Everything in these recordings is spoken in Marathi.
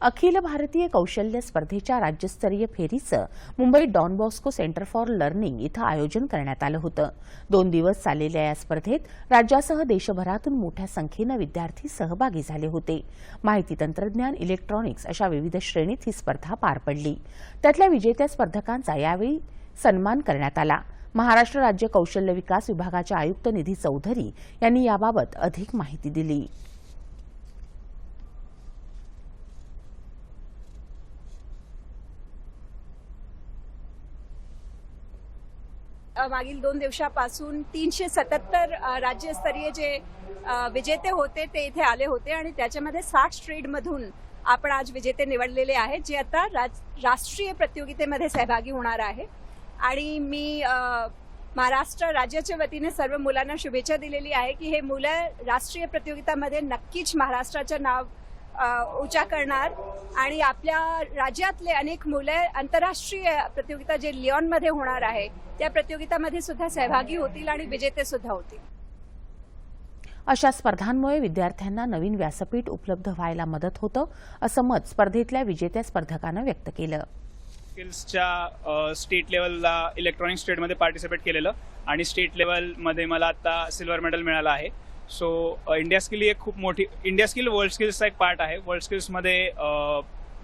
अखिल भारतीय कौशल्य स्पर्धेच्या राज्यस्तरीय फेरीचं Mumbai Don Bosco Centre for Learning इथं आयोजन करण्यात आलं होतं. दोन दिवस चाललेल्या या स्पर्धेत राज्यासह देशभरातून मोठ्या संख्येनं विद्यार्थी सहभागी झाले होते. माहिती तंत्रज्ञान इलेक्ट्रॉनिक्स अशा विविध श्रेणीत ही स्पर्धा पार पडली. त्यातल्या विजेत्या स्पर्धकांचा यावेळी सन्मान करण्यात आला. महाराष्ट्र राज्य कौशल्य विकास विभागाच्या आयुक्त निधी चौधरी यांनी याबाबत अधिक माहिती दिली. मागील दोन दिवसापासून तीनशे सत्याहत्तर राज्यस्तरीय जे विजेते होते ते इथे आले होते आणि त्याच्यामध्ये साठ स्ट्रीटमधून आपण आज विजेते निवडलेले आहेत जे आता राज राष्ट्रीय प्रतियोगितेमध्ये सहभागी होणार आहे. आणि मी महाराष्ट्र राज्याच्या वतीने सर्व मुलांना शुभेच्छा दिलेली आहे की हे मुलं राष्ट्रीय प्रतियोगितामध्ये नक्कीच महाराष्ट्राचं नाव अ, उच्चा करणार. आणि आपल्या राज्यातले अनेक मुले आंतरराष्ट्रीय प्रतियोगिता जे लिओनमध्ये होणार आहे त्या प्रतियोगितामध्ये सुद्धा सहभागी होतील आणि विजेते सुद्धा होतील. अशा स्पर्धांमुळे विद्यार्थ्यांना नवीन व्यासपीठ उपलब्ध व्हायला मदत होतं असं मत स्पर्धेतल्या विजेत्या स्पर्धकानं व्यक्त केलं. स्किल्सच्या स्टेट लेवलला इलेक्ट्रॉनिक स्टेटमध्ये पार्टिसिपेट केलेलं. आणि स्टेट लेवलमध्ये मला आता सिल्वर मेडल मिळालं आहे. सो इंडिया स्किल ही एक खूप मोठी इंडिया स्किल वर्ल्ड स्किल्सचा एक पार्ट आहे. वर्ल्ड स्किल्समध्ये uh,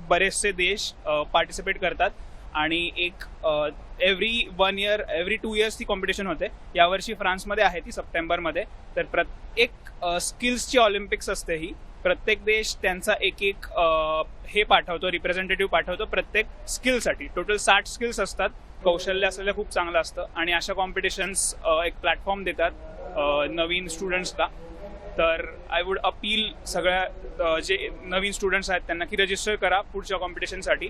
बरेचसे देश uh, पार्टिसिपेट करतात. आणि एक every one year every two years ती कॉम्पिटिशन होते. यावर्षी फ्रान्समध्ये आहे ती सप्टेंबरमध्ये. तर प्रत्येक स्किल्सची uh, ऑलिम्पिक्स असते ही. प्रत्येक देश त्यांचा एक एक हे पाठवतो रिप्रेझेंटेटिव्ह पाठवतो प्रत्येक स्किलसाठी टोटल साठ स्किल्स असतात. कौशल्य असलेलं खूप चांगलं असतं. आणि अशा कॉम्पिटिशन्स एक प्लॅटफॉर्म देतात. नवीन स्टुडंट्सला. तर आय वुड अपील सगळ्या जे नवीन स्टुडंट्स आहेत त्यांना की रजिस्टर करा पुढच्या कॉम्पिटिशनसाठी